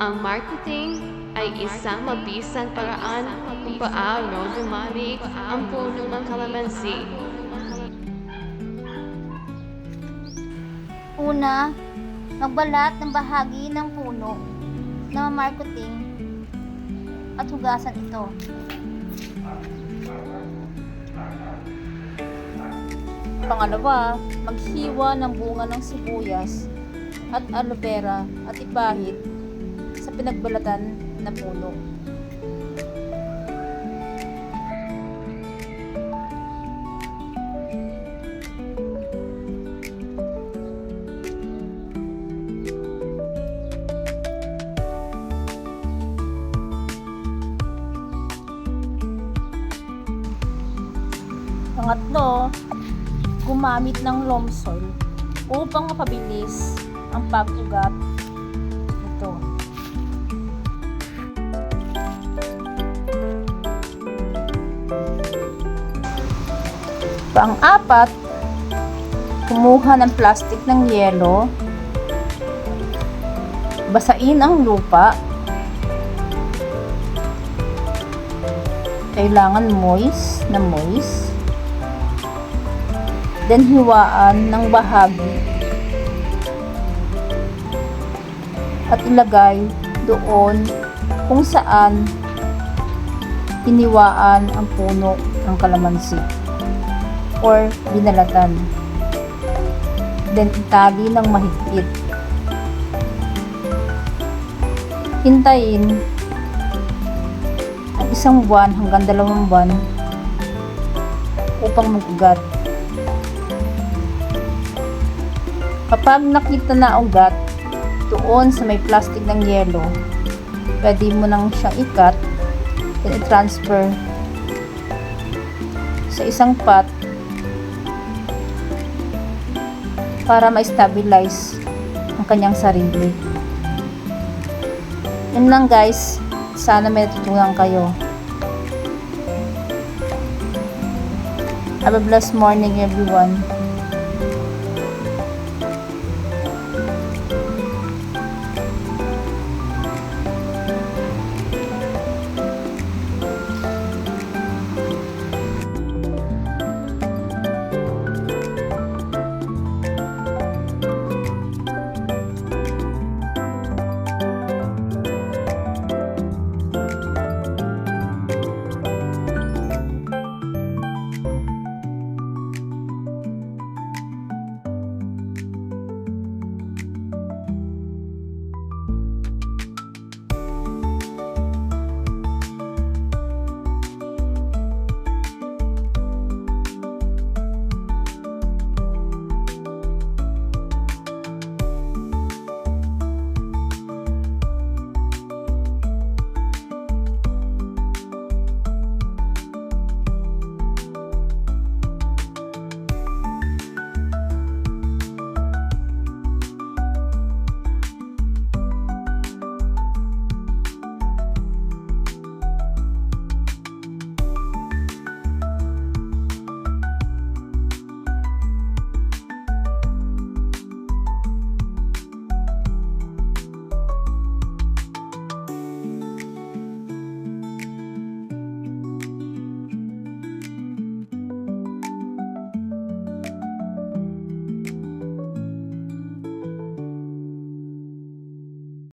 Ang marketing ay isang mabisang paraan kung paano dumami ang puno ng kalamansi. Una, magbalat ng bahagi ng puno na marketing at hugasan ito. Pangalawa, maghiwa ng bunga ng sibuyas at aloe vera at ipahid sa pinagbalatan na puno. Pangatlo, gumamit ng loam soil upang mapabilis ang pag-ugat Pang-apat, kumuha ng plastic ng yelo, basain ang lupa, kailangan moist na moist, then hiwaan ng bahagi. At ilagay doon kung saan hiniwaan ang puno ng kalamansi or binalatan. Then itali ng mahigpit. Hintayin ang isang buwan hanggang dalawang buwan upang mag-ugat. Kapag nakita na ugat, doon sa may plastic ng yelo, pwede mo nang siyang ikat then i-transfer sa isang pot para ma-stabilize ang kanyang sarili. Yun lang guys. Sana may natutunan kayo. Have a blessed morning everyone.